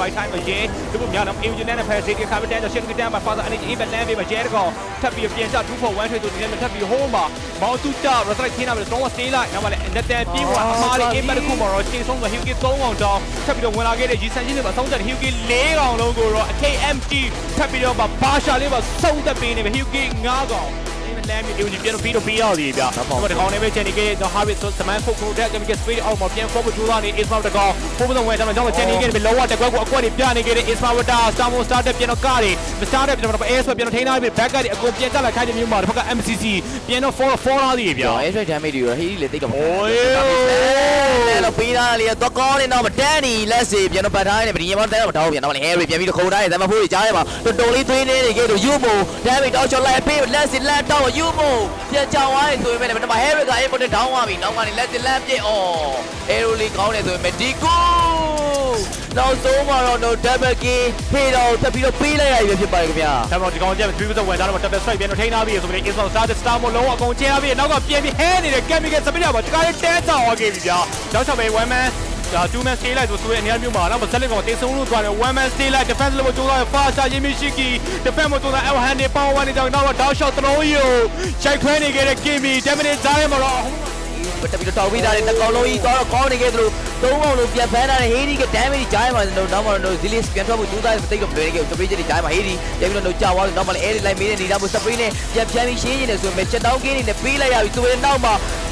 right time မှာရဲဒီလိုများတော့ engine နဲ့ဖယ်စီကခါမတဲ့တော့ shift ကတမ်းမှာ father energy even land ပဲရဲတကောထပ်ပြီးပြန်ချ2 for 1 trade ဆိုဒီနေ့ထပ်ပြီး home မှာမောင်တူတာ restrict ခင်းတာပဲ strong stay လိုက်နောက်မှလည်း net တဲ့ပြေးပေါ်အမှားလေး impact တစ်ခုမှာတော့ချင်းဆုံးက Hugo 3အောင်တောင်းထပ်ပြီးတော့ဝင်လာခဲ့တဲ့ G ဆန်ချင်းတွေမှာသုံးသက် Hugo 4ကောင်လုံးကိုတော့ KMT ထပ်ပြီးတော့ဘာရှာလေးမှာစုံသက်ပေးနေပဲ Hugo 5ကောင်ဒီ လဲမြေဦးကြီးပြန်ပြီးတော့ပြီးတော့လေဗျာဒါပေမဲ့ဒီကောင်လေးပဲချန်နေခဲ့တော့ဟာဗစ်ဆိုစမန်ခုတ်ခုတ်တဲ့ကမကစပီးအောင်မပြန်ဖို့ဘူးသွားနေအစ်မောက်တကောင်ပို့ပုံဝဲတယ်မှာကျွန်တော်ချန်နေခဲ့ပြီလောကတကွက်ကိုအကွက်တွေပြနေခဲ့တဲ့အစ်မောက်ဝတာစတာမိုစတာတက်ပြန်တော့ကတယ်မစတာတက်ပြန်တော့အဲဆိုပြန်တော့ထိန်းထားပြီဘက်ကတွေအကုန်ပြန်ကြလာခိုင်းတဲ့မျိုးမှာဒီဘက်က MCC ပြန်တော့ fall fall လာလေဗျာအဲဆို damage တွေရောဟီးလေတိတ်ကောင်အိုးလဲလို့ပြီးသားလေတော့ကောင်းနေတော့တန်းနီလက်စီပြန်တော့ပတ်ထားနေပြီညီမတို့တန်းတော့မတောင်းပြန်တော့လေဟဲရီပြန်ပြီးတော့ခုန်ထားတယ်ဒါမှမဟုတ်ကြားရပါတော်တော်လေးသွေးနေနေခဲ့တော့ယူမုံ damage တော့ချော်လိုက်ပေးလက်စီလက်တော့ယူမိုပြန်ကြောင်သွားတယ်ဆိုရင်လည်းဒီမှာဟဲရီက import ဒေါင်းသွားပြီနောက်ကနေလက်စီလက်ပြည့်အော်အဲရိုလေးကောင်းတယ်ဆိုရင်ဒီကူနောက်ဆုံးမှာတော့ no double kill ဖေးတော့တက်ပြီးတော့ပေးလိုက်ရပြီဖြစ်ပါတယ်ခင်ဗျာဒါမှမဟုတ်ဒီကောင်ကျ3 percent ဝင်သားတော့ double strike ပြန်တော့ထိန်းထားပြီးဆိုပြီး Ismail Star တက် Star မလုံးအကုန်ကျင်းထားပြီးနောက်ကပြန်ပြီးဟဲနေတဲ့ chemical စပစ်ရပါတကားလေးတဲချော်ခဲ့ပြီဗျာ။ကြောက်ချော်ပဲ one man ဒါ2 man stay လိုက်ဆိုဆိုရင်အများမျိုးမှာနောက်မဆက်လက်ကောင်တေဆုံးလို့သွားတယ် one man stay လိုက် defense လို့ကြိုးစားရ fast ချရေးမရှိကီ defense မကြိုးစား L hand နေပေါင်းဝမ်းနေတော့နောက်တော့ down shot သလုံးယူချိုက်ခွဲနေခဲ့တဲ့ Kimi 10 minutes ကြားရမှာတော့ တက်ပြီးတော့တောက်ပြီးသားတယ်နှစ်ကောင်လုံးကြီးတော့ကောင်းနေခဲ့သလိုသုံးကောင်လုံးပြန်ဖမ်းထားတယ်ဟေးဒီက damage ကြားရမှာတော့နောက်မှတော့ Zilis ပြန်ထွက်ဖို့ကြိုးစားတယ်တိတ်တော့လွယ်နေခဲ့စပရေးချက်တွေကြားရမှာဟေးဒီပြန်ပြီးတော့ကြာသွားတယ်နောက်မှလည်း air လိုက်မေးနေနေတာမို့စပရေးနဲ့ပြန်ပြန်ပြီးရှင်းနေတယ်ဆိုရင်ချက်တောင်းကင်းနေနဲ့ပေးလိုက်ရပြီဆိုရင်နောက်မှ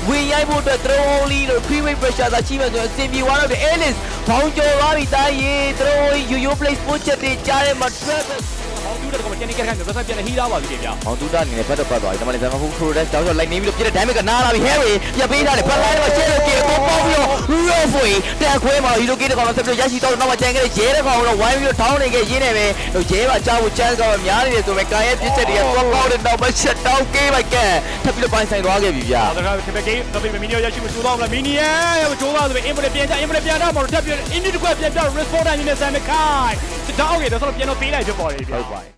ဝင်ရိုက်ဖို့အတွက် throw only လို့ free weight pressure သာချိမဲ့ဆိုရင်အဆင်ပြေသွားတော့တယ် Alice ဘောင်းကျော်သွားပြီတားရေ throw only yo yo place ပို့ချက်တွေကြားရမှာ Travis ဟောင်းတူတဲ့ကောင်ကျန်နေခဲ့တဲ့ကောင်တော့ပြန်ဟီးလာပါပြီဗျာ။အောင်တူတာအနေနဲ့ဖတ်တော့ဖတ်သွားပြီ။ဒါမှလည်းဇမဖူးခရိုဒက်တောက်တော့လိုက်နေပြီးတော့ပြတဲ့ damage ကနားလာပြီ။ Harry ပြပေးထားတယ်။ဖတ်လိုက်တော့ share ကေကိုပေါက်ပြီးတော့ roll for တက်ခွဲမှာဟီရိုကေတကောင်တော့ဆက်ပြီးရရှိတော့နောက်မှကြံခဲ့တဲ့ရဲတကောင်တော့ဝိုင်းပြီးတော့ထောင်းနေခဲ့ရင်းနေပဲ။တော့ရဲပါကြားဖို့ chance ကတော့များနေတယ်ဆိုပေမဲ့ကာရဲ့ပြစ်ချက်တွေကသွားပေါက်တဲ့နောက်မှ shut down ကေးပါကဲ။ထပ်ပြီးတော့ပိုင်းဆိုင်သွားခဲ့ပြီဗျာဒါကတပည့်ကိတော့ပြီးမီနီယိုရရှိမှုစူတော့မလားမီနီယိုကြိုးစားဆိုပြီးအင်ပလက်ပြန်ချအင်ပလက်ပြန်တော့မလို့တက်ပြီးအင်ဒီတကွပြန်ပြ respond အနေနဲ့ဆမ်မခိုင် တောက်ရတော့ဆိုတော့ပြန်တော့ပေးလိုက်ဖြစ်ပေါ်တယ်ဗျာ။ဟုတ်ပါ